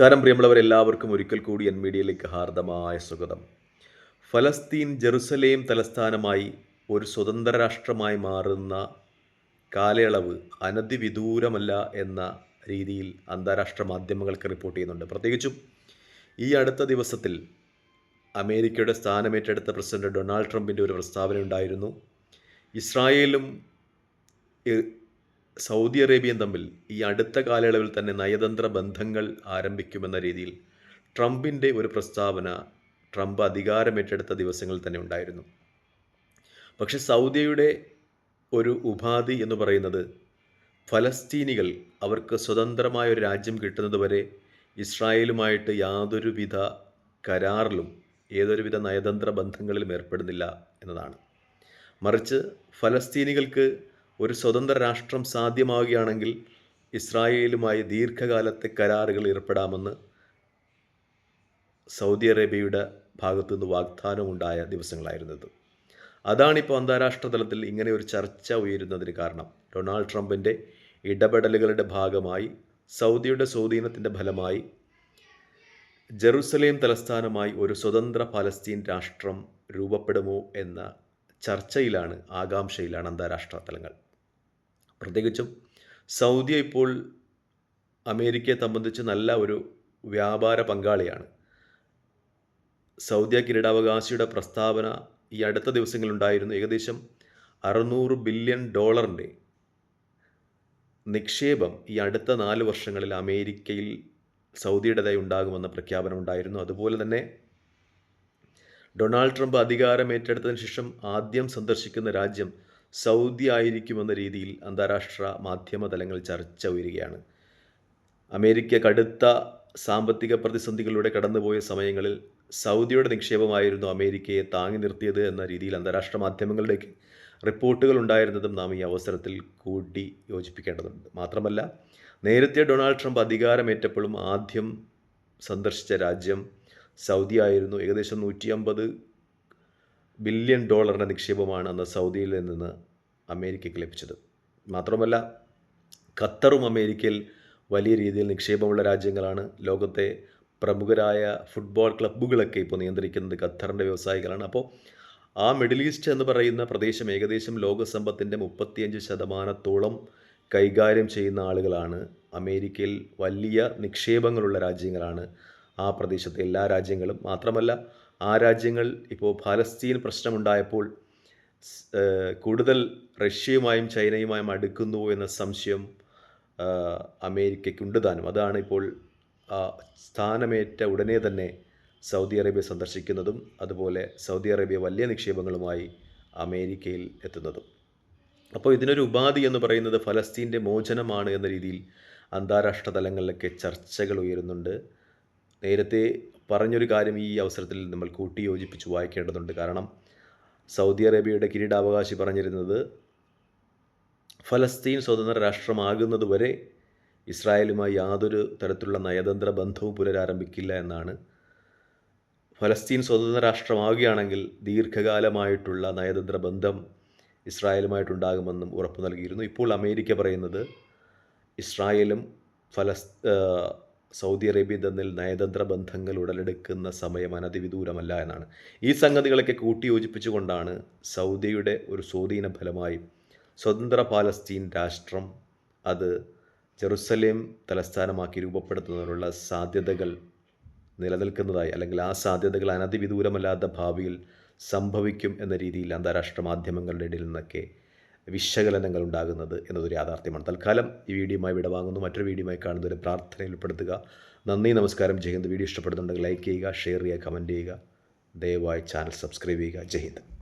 നമസ്കാരം പ്രിയമുള്ളവർ എല്ലാവർക്കും ഒരിക്കൽ കൂടി എൻ മീഡിയയിലേക്ക് ഹാർദമായ സ്വാഗതം. ഫലസ്തീൻ ജെറുസലേം തലസ്ഥാനമായി ഒരു സ്വതന്ത്ര രാഷ്ട്രമായി മാറുന്ന കാലയളവ് അനധിവിദൂരമല്ല എന്ന രീതിയിൽ അന്താരാഷ്ട്ര മാധ്യമങ്ങൾക്ക് റിപ്പോർട്ട് ചെയ്യുന്നുണ്ട്. പ്രത്യേകിച്ചും ഈ അടുത്ത ദിവസത്തിൽ അമേരിക്കയുടെ സ്ഥാനമേറ്റെടുത്ത പ്രസിഡന്റ് ഡൊണാൾഡ് ട്രംപിന്റെ ഒരു പ്രസ്താവന ഉണ്ടായിരുന്നു. ഇസ്രായേലും സൗദി അറേബ്യയും തമ്മിൽ ഈ അടുത്ത കാലയളവിൽ തന്നെ നയതന്ത്ര ബന്ധങ്ങൾ ആരംഭിക്കുമെന്ന രീതിയിൽ ട്രംപിന്റെ ഒരു പ്രസ്താവന ട്രംപ് അധികാരമേറ്റെടുത്ത ദിവസങ്ങളിൽ തന്നെ ഉണ്ടായിരുന്നു. പക്ഷെ സൗദിയുടെ ഒരു ഉപാധി എന്ന് പറയുന്നത് ഫലസ്തീനികൾ അവർക്ക് സ്വതന്ത്രമായ ഒരു രാജ്യം കിട്ടുന്നതുവരെ ഇസ്രായേലുമായിട്ട് യാതൊരുവിധ കരാറിലും ഏതൊരുവിധ നയതന്ത്ര ബന്ധങ്ങളിലും ഏർപ്പെടുന്നില്ല എന്നതാണ്. മറിച്ച് ഫലസ്തീനികൾക്ക് ഒരു സ്വതന്ത്ര രാഷ്ട്രം സാധ്യമാവുകയാണെങ്കിൽ ഇസ്രായേലുമായി ദീർഘകാലത്തെ കരാറുകൾ ഏർപ്പെടാമെന്ന് സൗദി അറേബ്യയുടെ ഭാഗത്തു നിന്ന് വാഗ്ദാനമുണ്ടായ ദിവസങ്ങളായിരുന്നത്. അതാണിപ്പോൾ അന്താരാഷ്ട്ര തലത്തിൽ ഇങ്ങനെ ഒരു ചർച്ച ഉയരുന്നതിന് കാരണം. ഡൊണാൾഡ് ട്രംപിന്റെ ഇടപെടലുകളുടെ ഭാഗമായി സൗദിയുടെ സ്വാധീനത്തിന്റെ ഫലമായി ജെറുസലേം തലസ്ഥാനമായി ഒരു സ്വതന്ത്ര പലസ്തീൻ രാഷ്ട്രം രൂപപ്പെടുമോ എന്ന ചർച്ചയിലാണ് ആകാംക്ഷയിലാണ് അന്താരാഷ്ട്ര തലങ്ങൾ. പ്രത്യേകിച്ചും സൗദി ഇപ്പോൾ അമേരിക്കയെ സംബന്ധിച്ച് നല്ല ഒരു വ്യാപാര പങ്കാളിയാണ്. സൗദി കിരീടാവകാശിയുടെ പ്രസ്താവന ഈ അടുത്ത ദിവസങ്ങളിലുണ്ടായിരുന്നു. ഏകദേശം അറുന്നൂറ് ബില്യൺ ഡോളറിന്റെ നിക്ഷേപം ഈ അടുത്ത നാല് വർഷങ്ങളിൽ അമേരിക്കയിൽ സൗദിയുടേതായി ഉണ്ടാകുമെന്ന പ്രഖ്യാപനം ഉണ്ടായിരുന്നു. അതുപോലെ തന്നെ ഡൊണാൾഡ് ട്രംപ് അധികാരമേറ്റെടുത്തതിന് ശേഷം ആദ്യം സന്ദർശിക്കുന്ന രാജ്യം സൗദി ആയിരിക്കുമെന്ന രീതിയിൽ അന്താരാഷ്ട്ര മാധ്യമ തലങ്ങൾ ചർച്ച ഉയരുകയാണ്. അമേരിക്ക കടുത്ത സാമ്പത്തിക പ്രതിസന്ധികളിലൂടെ കടന്നുപോയ സമയങ്ങളിൽ സൗദിയുടെ നിക്ഷേപമായിരുന്നു അമേരിക്കയെ താങ്ങി നിർത്തിയത് എന്ന രീതിയിൽ അന്താരാഷ്ട്ര മാധ്യമങ്ങളുടെ റിപ്പോർട്ടുകൾ ഉണ്ടായിരുന്നതും നാം ഈ അവസരത്തിൽ കൂട്ടി യോജിപ്പിക്കേണ്ടതുണ്ട്. മാത്രമല്ല നേരത്തെ ഡൊണാൾഡ് ട്രംപ് അധികാരമേറ്റപ്പോഴും ആദ്യം സന്ദർശിച്ച രാജ്യം സൗദി ആയിരുന്നു. ഏകദേശം നൂറ്റി അമ്പത് ബില്യൺ ഡോളറിന്റെ നിക്ഷേപമാണ് അന്ന് സൗദിയിൽ നിന്ന് അമേരിക്കയ്ക്ക് ലഭിച്ചത്. മാത്രമല്ല ഖത്തറും അമേരിക്കയിൽ വലിയ രീതിയിൽ നിക്ഷേപമുള്ള രാജ്യങ്ങളാണ്. ലോകത്തെ പ്രമുഖരായ ഫുട്ബോൾ ക്ലബ്ബുകളൊക്കെ ഇപ്പോൾ നിയന്ത്രിക്കുന്നത് ഖത്തറിന്റെ വ്യവസായികളാണ്. അപ്പോൾ ആ മിഡിൽ ഈസ്റ്റ് എന്ന് പറയുന്ന പ്രദേശം ഏകദേശം ലോകസമ്പത്തിന്റെ മുപ്പത്തിയഞ്ച് ശതമാനത്തോളം കൈകാര്യം ചെയ്യുന്ന ആളുകളാണ്. അമേരിക്കയിൽ വലിയ നിക്ഷേപങ്ങളുള്ള രാജ്യങ്ങളാണ് ആ പ്രദേശത്തെ എല്ലാ രാജ്യങ്ങളും. മാത്രമല്ല ആ രാജ്യങ്ങൾ ഇപ്പോൾ ഫലസ്തീൻ പ്രശ്നമുണ്ടായപ്പോൾ കൂടുതൽ റഷ്യയുമായും ചൈനയുമായും അടുക്കുന്നു എന്ന സംശയം അമേരിക്കയ്ക്കുണ്ട് താനും. അതാണ് ഇപ്പോൾ സ്ഥാനമേറ്റ ഉടനെ തന്നെ സൗദി അറേബ്യ സന്ദർശിക്കുന്നതും അതുപോലെ സൗദി അറേബ്യ വലിയ നിക്ഷേപങ്ങളുമായി അമേരിക്കയിൽ എത്തുന്നതും. അപ്പോൾ ഇതിനൊരു ഉപാധി എന്ന് പറയുന്നത് ഫലസ്തീന്റെ മോചനമാണ് എന്ന രീതിയിൽ അന്താരാഷ്ട്ര തലങ്ങളിലൊക്കെ ചർച്ചകൾ ഉയരുന്നുണ്ട്. നേരത്തെ പറഞ്ഞൊരു കാര്യം ഈ അവസരത്തിൽ നമ്മൾ കൂട്ടി യോജിപ്പിച്ച് വായിക്കേണ്ടതുണ്ട്. കാരണം സൗദി അറേബ്യയുടെ കിരീടാവകാശി പറഞ്ഞിരുന്നത് ഫലസ്തീൻ സ്വതന്ത്ര രാഷ്ട്രമാകുന്നതുവരെ ഇസ്രായേലുമായി യാതൊരു തരത്തിലുള്ള നയതന്ത്ര ബന്ധവും പുനരാരംഭിക്കില്ല എന്നാണ്. ഫലസ്തീൻ സ്വതന്ത്ര രാഷ്ട്രമാവുകയാണെങ്കിൽ ദീർഘകാലമായിട്ടുള്ള നയതന്ത്ര ബന്ധം ഇസ്രായേലുമായിട്ടുണ്ടാകുമെന്നും ഉറപ്പു നൽകിയിരുന്നു. ഇപ്പോൾ അമേരിക്ക പറയുന്നത് ഇസ്രായേലും ഫലസ് സൗദി അറേബ്യ തമ്മിൽ നയതന്ത്ര ബന്ധങ്ങൾ ഉടലെടുക്കുന്ന സമയം അനധിവിദൂരമല്ല എന്നാണ്. ഈ സംഗതികളൊക്കെ കൂട്ടിയോജിപ്പിച്ചുകൊണ്ടാണ് സൗദിയുടെ ഒരു സ്വാധീന ഫലമായി സ്വതന്ത്ര പാലസ്തീൻ രാഷ്ട്രം അത് ജെറുസലേം തലസ്ഥാനമാക്കി രൂപപ്പെടുത്തുന്നതിനുള്ള സാധ്യതകൾ നിലനിൽക്കുന്നതായി അല്ലെങ്കിൽ ആ സാധ്യതകൾ അനധിവിദൂരമല്ലാത്ത ഭാവിയിൽ സംഭവിക്കും എന്ന രീതിയിൽ അന്താരാഷ്ട്ര മാധ്യമങ്ങളുടെ ഇടയിൽ നിന്നൊക്കെ വിശകലനങ്ങൾ ഉണ്ടാകുന്നത് എന്നതൊരു യാഥാർത്ഥ്യമാണ്. തൽക്കാലം ഈ വീഡിയോയുമായി വിടവാങ്ങുന്നു മറ്റൊരു വീഡിയോയുമായി കാണുന്നതിന് പ്രാർത്ഥനയിൽ ഉൾപ്പെടുത്തുക. നന്ദി നമസ്കാരം. ജയ്ഹിന്ദ് വീഡിയോ ഇഷ്ടപ്പെടുന്നുണ്ടെങ്കിൽ ലൈക്ക് ചെയ്യുക ഷെയർ ചെയ്യുക കമന്റ് ചെയ്യുക. ദയവായി ചാനൽ സബ്സ്ക്രൈബ് ചെയ്യുക. ജയ് ഹിന്ദ്.